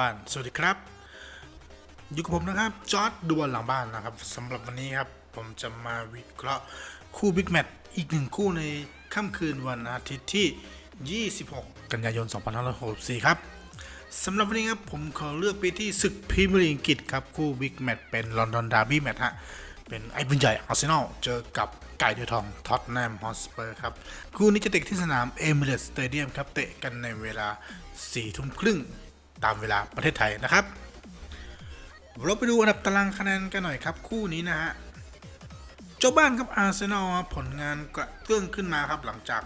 บ้าน สวัสดีครับ อยู่กับผมนะครับจอร์ดดูบอลหลังบ้านนะครับสำหรับวันนี้ครับ ผมจะมาวิเคราะห์คู่บิ๊กแมตช์อีกหนึ่งคู่ในค่ำคืนวันอาทิตย์ที่ 26 กันยายน 2564 ครับสำหรับวันนี้ครับผมขอเลือกไปที่ศึกพรีเมียร์ลีกอังกฤษครับ คู่บิ๊กแมตช์เป็นลอนดอนดาร์บี้แมตช์ฮะเป็นไอ้บุญใหญ่อาร์เซนอลเจอกับไก่เดือทองท็อตแนมฮอสเปอร์ครับ คู่นี้จะเตะที่สนามเอมิเรตสเตเดียมครับ เตะกันในเวลา4ทุ่มครึ่ง ตามเวลาประเทศไทยนะครับ เราไปดูอันดับตารางคะแนนกันหน่อยครับ คู่นี้นะฮะเจ้าบ้านครับอาร์เซนอลผลงานกระเตื้องขึ้นมาครับหลังจาก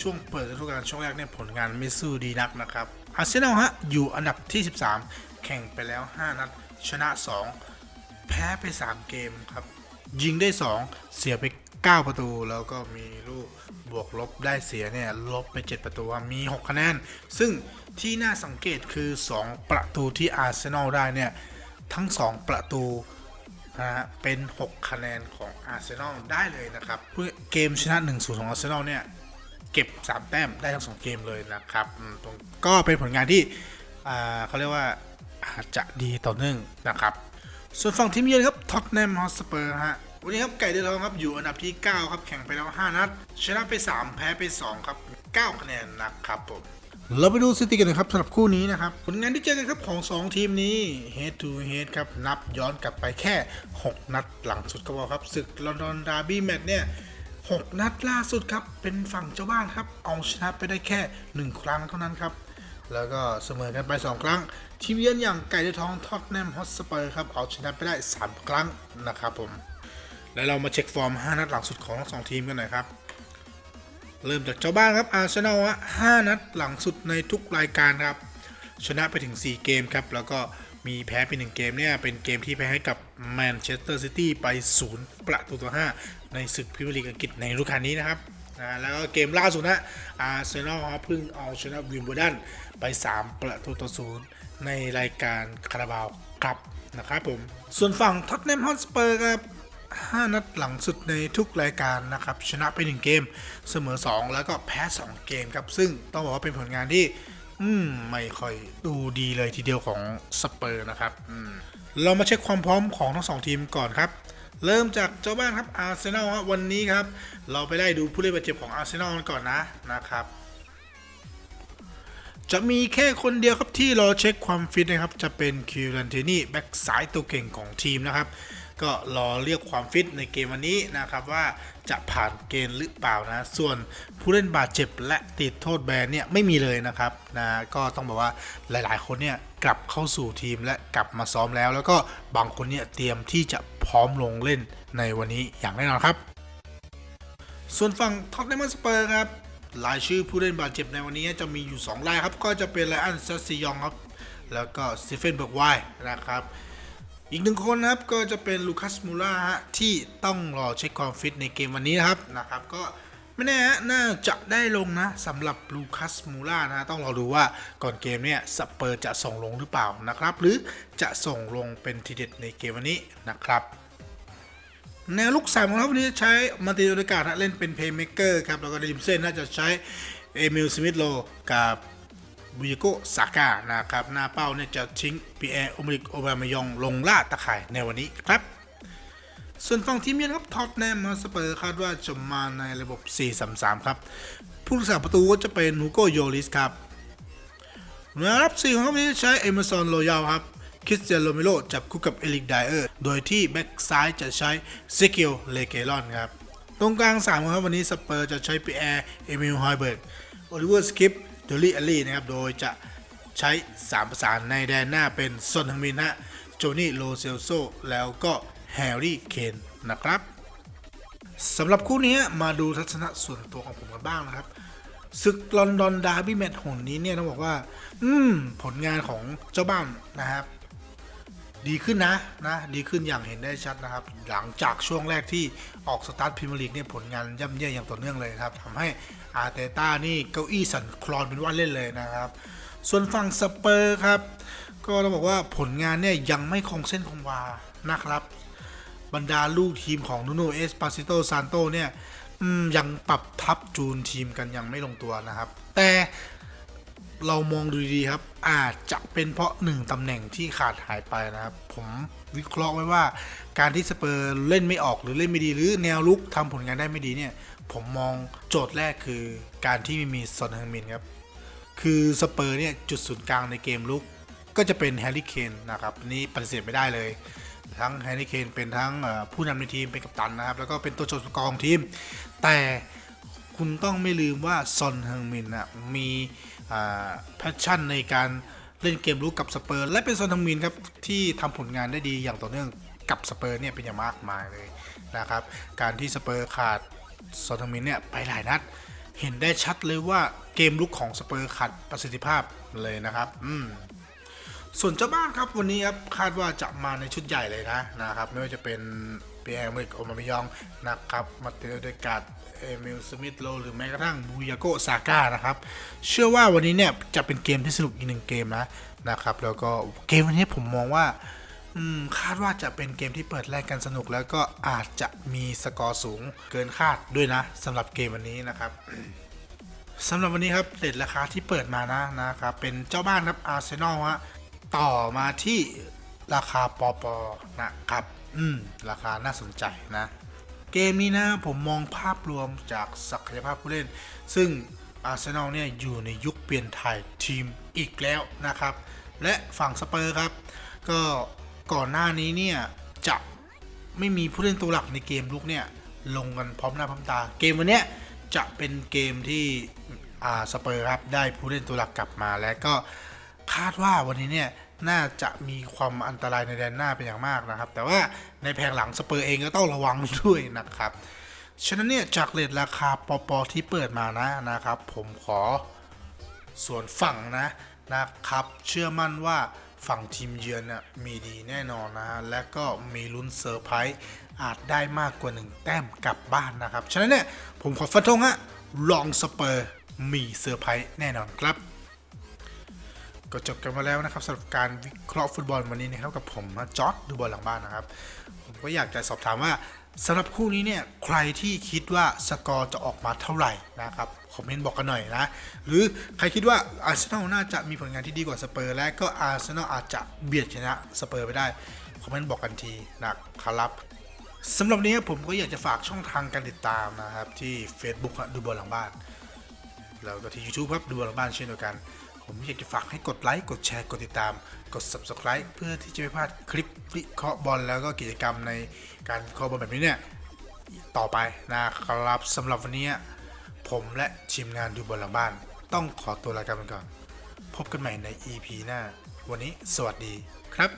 ช่วงเปิดฤดูกาลช่วงแรกเนี่ยผลงานไม่สู้ดีนักนะครับอาร์เซนอลฮะอยู่อันดับที่ 13 แข่งไปแล้ว 5 นัด ชนะ 2 แพ้ไป 3 เกมครับ ยิงได้ 2 เสียไป 9 ประตู แล้วก็มีลูกบวกลบได้เสียเนี่ยลบไป 7 ประตูมี 6 คะแนน ซึ่งที่น่าสังเกตคือ 2 ประตูที่อาร์เซนอลได้เนี่ย ทั้ง 2 ประตูนะฮะเป็น 6 คะแนนของอาร์เซนอลได้เลยนะครับเพื่อเกมชนะ1-0ของอาร์เซนอลเนี่ยเก็บ 3 แต้มได้ทั้ง 2 เกมเลยนะครับตรงก็เป็นผลงานที่เขาเรียกว่าอาจจะดีต่อเนื่องนะครับ ส่วนฝั่งทีมเยือนครับท็อตแนมฮอสเปอร์ฮะ วันนี้ครับไก่เดือดทองครับอยู่อันดับที่ 9 ครับแข่งไปแล้ว 5 นัด ชนะไป 3 แพ้ไป 2 ครับ 9 คะแนนนะครับผมเราไปดูสถิติกันหน่อยครับสำหรับคู่นี้นะครับผลงานที่เจอกันครับของ 2 ทีมนี้ head to head ครับ นับย้อนกลับไปแค่ 6 นัดหลังสุดก็พอครับศึกลอนดอนดาร์บี้แมตช์เนี่ย6 นัดล่าสุดครับ เป็นฝั่งเจ้าบ้านครับ เอาชนะไปได้แค่ 1 ครั้งเท่านั้นครับ แล้วก็เสมอกันไป 2 ครั้ง ทีมเยือนอย่างไก่เดือดทองท็อตแนมฮอตสเปอร์ครับ เอาชนะไปได้ 3 ครั้งนะครับผม แล้วเรามาเช็คฟอร์ม 5 นัดหลังสุดของทั้งสองทีมกันหน่อยครับ เริ่มจากเจ้าบ้านครับอาร์เซนอลฮะ5นัดหลังสุดในทุกรายการครับ ชนะไปถึง 4 เกมครับ แล้วก็มีแพ้ไป1เกมเนี่ย เป็นเกมที่แพ้ให้กับแมนเชสเตอร์ซิตี้ไป 0 ประตูต่อ 5 ในศึกพรีเมียร์ลีกอังกฤษในฤดูกาลนี้นะครับอ่าแล้วก็เกมล่าสุดนะอาร์เซนอลครับเพิ่งเอาชนะวิมเบิลดันไป 3 ประตูต่อ0ในรายการคาราบาวครับนะครับผม ส่วนฝั่งท็อตแนมฮอตสเปอร์ครับ 5 นัดหลังสุดในทุกรายการนะครับ ชนะไป 1 เกม เสมอ 2 แล้วก็แพ้ 2 เกมครับ ซึ่งต้องบอกว่าเป็นผลงานที่ อืม ไม่ค่อยดูดีเลยทีเดียวของสเปอร์นะครับเรามาเช็คความพร้อมของทั้งสองทีมก่อนครับเริ่มจากเจ้าบ้านครับอาร์เซนอลครับวันนี้ครับ เราไปไล่ดูผู้เล่นบาดเจ็บของอาร์เซนอลกันก่อนนะนะครับ จะมีแค่คนเดียวครับที่รอเช็คความฟิตนะครับ จะเป็นคิวรันเทนี่แบ็กซ้ายตัวเก่งของทีมนะครับ ก็รอเรียกความฟิตในเกมวันนี้นะครับว่าจะผ่านเกณฑ์หรือเปล่านะ ส่วนผู้เล่นบาดเจ็บและติดโทษแบนเนี่ยไม่มีเลยนะครับนะก็ต้องบอกว่าหลายๆ คนเนี่ยกลับเข้าสู่ทีมและกลับมาซ้อมแล้ว แล้วก็บางคนเนี่ยเตรียมที่จะพร้อมลงเล่นในวันนี้อย่างแน่นอนครับ ส่วนฝั่งท็อตแนมสเปอร์ครับรายชื่อผู้เล่นบาดเจ็บในวันนี้จะมีอยู่ 2 รายครับ ก็จะเป็นไลอันซัสซิยองครับ แล้วก็สตีเฟนเบิร์กไวนะครับ อีกหนึ่งคนนะครับก็จะเป็นลูคัสมูล่าฮะที่ต้องรอเช็คความฟิตในเกมวันนี้นะครับนะครับก็ไม่แน่ฮะน่าจะได้ลงนะสำหรับลูคัสมูล่านะต้องรอดูว่าก่อนเกมเนี่ยสเปอร์จะส่งลงหรือเปล่านะครับ หรือจะส่งลงเป็นทีเด็ดในเกมวันนี้นะครับแนวลุกสามของเราวันนี้ใช้มาติโอเดกาเล่นเป็นเพย์เม k เกอร์ครับแล้วก็ริมเส้นน่าจะใช้เอมิลสมิธโลกับ บุยโกซาก้านะครับหน้าเป้าเนี่ยจะทิ้งปีแอร์โอมริกโอบามายองลงล่าตะข่ายในวันนี้ครับ ส่วนฝั่งทีมเยือนครับท็อตแนมมาสเปอร์คาดว่าจะมาในระบบ 4-3-3 ครับ ผู้รักษาประตูก็จะเป็นฮูโกโยลิสครับหน่วยรับสี่ของเขาวันนี้ใช้เอเมอร์ซอนโรยัลครับคริสเตียนโรเมโรจับคู่กับเอลิกไดเออร์ โดยที่แบ็กซ้ายจะใช้เซเกิลเลเกลอนครับ ตรงกลาง3ของเขาวันนี้สเปอร์จะใช้ปีแอร์เอมิลฮเบิร์กโอลิเวอร์สกิป ดลลี่อลลี่นะครับ โดยจะใช้ 3 ประสานในแดนหน้าเป็นซอนทังมินฮะโจนี่โลเซลโซแล้วก็แฮร์รี่เคนนะครับสำหรับคู่นี้มาดูทัศนะส่วนตัวของผมกันบ้างนะครับศึกลอนดอนดาร์บี้แมตช์หนนี้เนี่ยต้องบอกว่า อืม ผลงานของเจ้าบ้านนะครับ ดีขึ้นนะนะดีขึ้นอย่างเห็นได้ชัดนะครับ หลังจากช่วงแรกที่ออกสตาร์ทพรีเมียร์ลีกเนี่ยผลงานย่ำแย่อย่างต่อเนื่องเลยครับทำให้อาร์เตต้านี่เก้าอี้สั่นคลอนเป็นว่าเล่นเลยนะครับ ส่วนฝั่งสเปอร์ครับ ก็ต้องบอกว่าผลงานเนี่ยยังไม่คงเส้นคงวานะครับ บรรดาลูกทีมของนูโนเอสปาซิโตซานโตเนี่ยยังปรับทับจูนทีมกันยังไม่ลงตัวนะครับ แต่ เรามองดูดีครับ อาจจะเป็นเพราะหนึ่งตำแหน่งที่ขาดหายไปนะครับ ผมวิเคราะห์ไว้ว่า การที่สเปอร์เล่นไม่ออกหรือเล่นไม่ดี หรือแนวลุกทำผลงานได้ไม่ดีเนี่ย ผมมองโจทย์แรกคือการที่ไม่มีซอนฮังมินครับคือสเปอร์เนี่ยจุดศูนย์กลางในเกมลุกก็จะเป็นแฮร์รี่เคนนะครับนี้ปฏิเสธไม่ได้เลย ทั้งแฮร์รี่เคนเป็นทั้งผู้นำในทีมเป็นกัปตันนะครับ แล้วก็เป็นตัวโจดกองทีม แต่คุณต้องไม่ลืมว่าซอนเฮงมินนะมี แพชชั่นในการเล่นเกมลุกกับสเปอร์ และเป็นซอนทังมินครับที่ทำผลงานได้ดีอย่างต่อเนื่องกับสเปอร์เนี่ยเป็นอย่างมากมายเลยนะครับ การที่สเปอร์ขาดซอนทังมินเนี่ยไปหลายนัด เห็นได้ชัดเลยว่าเกมลุกของสเปอร์ขาดประสิทธิภาพเลยนะครับ อืม ส่วนเจ้าบ้านครับวันนี้ครับคาดว่าจะมาในชุดใหญ่เลยนะนะครับ ไม่ว่าจะเป็นเปียร์เมริกโอมามิยองนะครับมาเตอร์เดกาดเอมิลสมิธโลหรือแม้กระทั่งบูยาโกซาก้านะครับ เชื่อว่าวันนี้เนี่ยจะเป็นเกมที่สนุกอีกหนึ่งเกมนะนะครับ แล้วก็เกมวันนี้ผมมองว่าคาดว่าจะเป็นเกมที่เปิดแรกกันสนุกแล้วก็อาจจะมีสกอร์สูงเกินคาดด้วยนะสำหรับเกมวันนี้นะครับสำหรับวันนี้ครับเรทราคาที่เปิดมานะนะครับเป็นเจ้าบ้านครับอาร์เซนอลฮะ ต่อมาที่ราคาปอปอนะครับ อืม ราคาน่าสนใจนะ เกมนี้นะผมมองภาพรวมจากศักยภาพผู้เล่น ซึ่งอาร์เซนอลเนี่ยอยู่ในยุคเปลี่ยนถ่ายทีมอีกแล้วนะครับ และฝั่งสเปอร์ครับ ก็ก่อนหน้านี้เนี่ยจะไม่มีผู้เล่นตัวหลักในเกมลุกเนี่ยลงกันพร้อมหน้าพร้อมตา เกมวันนี้จะเป็นเกมที่อ่าสเปอร์ครับได้ผู้เล่นตัวหลักกลับมาและก็คาดว่าวันนี้เนี่ย น่าจะมีความอันตรายในแดนหน้าเป็นอย่างมากนะครับ แต่ว่าในแผงหลังสเปอร์เองก็ต้องระวังด้วยนะครับ ฉะนั้นเนี่ยจากเลทราคาปอปอที่เปิดมานะนะครับ ผมขอส่วนฝั่งนะนะครับ เชื่อมั่นว่าฝั่งทีมเยือนน่ะมีดีแน่นอนนะฮะ และก็มีลุ้นเซอร์ไพรส์อาจได้มากกว่า 1 แต้มกลับบ้านนะครับ ฉะนั้นเนี่ยผมขอฟันธงฮะลองสเปอร์มีเซอร์ไพรส์แน่นอนครับ ก็จบกันมาแล้วนะครับสำหรับการวิเคราะห์ฟุตบอลวันนี้นะครับกับผมจอร์ดดูบอลหลังบ้านนะครับ ผมก็อยากจะสอบถามว่าสำหรับคู่นี้เนี่ยใครที่คิดว่าสกอร์จะออกมาเท่าไหร่นะครับคอมเมนต์บอกกันหน่อยนะ หรือใครคิดว่าอาร์เซนอลน่าจะมีผลงานที่ดีกว่าสเปอร์ และก็อาร์เซนอลอาจจะเบียดชนะสเปอร์ไปได้คอมเมนต์บอกกันทีนะครับสำหรับนี้ผมก็อยากจะฝากช่องทางการติดตามนะครับ ที่ Facebook ดูบอลหลังบ้าน แล้วก็ที่ YouTube ครับดูบอลหลังบ้านเช่นเดียวกัน ผมอยากจะฝากให้กดไลค์กดแชร์กดติดตาม กด Subscribe เพื่อที่จะไม่พลาดคลิปวิเคราะห์บอลแล้วก็กิจกรรมในการวิเคราะห์บอลแบบนี้เนี่ยต่อไปนะครับสำหรับวันนี้ผมและทีมงานดูบอลหลังบ้าน ต้องขอตัวลากันไปก่อน พบกันใหม่ใน EP หน้า วันนี้สวัสดีครับ